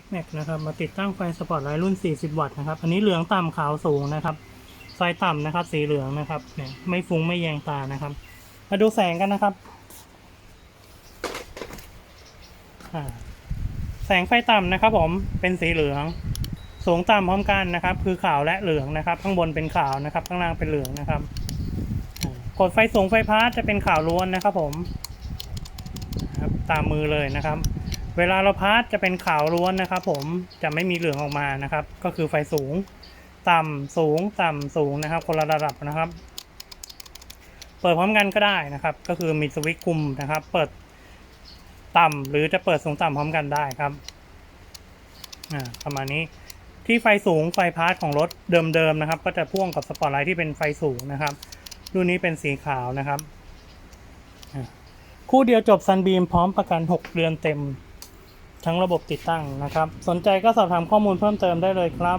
X Max นะครับ มาติดตั้งไฟสปอตไลท์รุ่น 40 วัตต์นะครับ อันนี้เหลืองต่ำขาวสูงนะครับ ไฟต่ำนะครับ สีเหลืองนะครับเนี่ยไม่ฟุ้งไม่แยงตานะครับ มาดูแสงกันนะครับ แสงไฟต่ำนะครับ ผมเป็นสีเหลือง สูงต่ำพร้อมกันนะครับ คือขาวและเหลืองนะครับ ข้างบนเป็นขาวนะครับ ข้างล่างเป็นเหลืองนะครับ กดไฟสูงไฟพาสจะเป็นขาวล้วนนะครับ ผมครับตามมือเลยนะครับ เวลาเราพาสจะเป็นขาวล้วนนะครับ ผมจะไม่มีเหลืองออกมานะครับ ก็คือไฟสูง ต่ำสูงต่ำสูงนะครับ คนละระดับนะครับ เปิดพร้อมกันก็ได้นะครับ ก็คือมีสวิตช์คุมนะครับ เปิดต่ำหรือจะเปิดสูงต่ำพร้อมกันได้ครับประมาณนี้ที่ไฟสูงไฟพาสของรถเดิมๆนะครับ ก็จะพ่วงกับสปอตไลท์ที่เป็นไฟสูงนะครับรุ่นนี้เป็นสีขาวนะครับ คู่เดียวจบซันบีมพร้อมประกัน 6 เดือนเต็ม ทั้งระบบติดตั้งนะครับ สนใจก็สอบถามข้อมูลเพิ่มเติมได้เลยครับ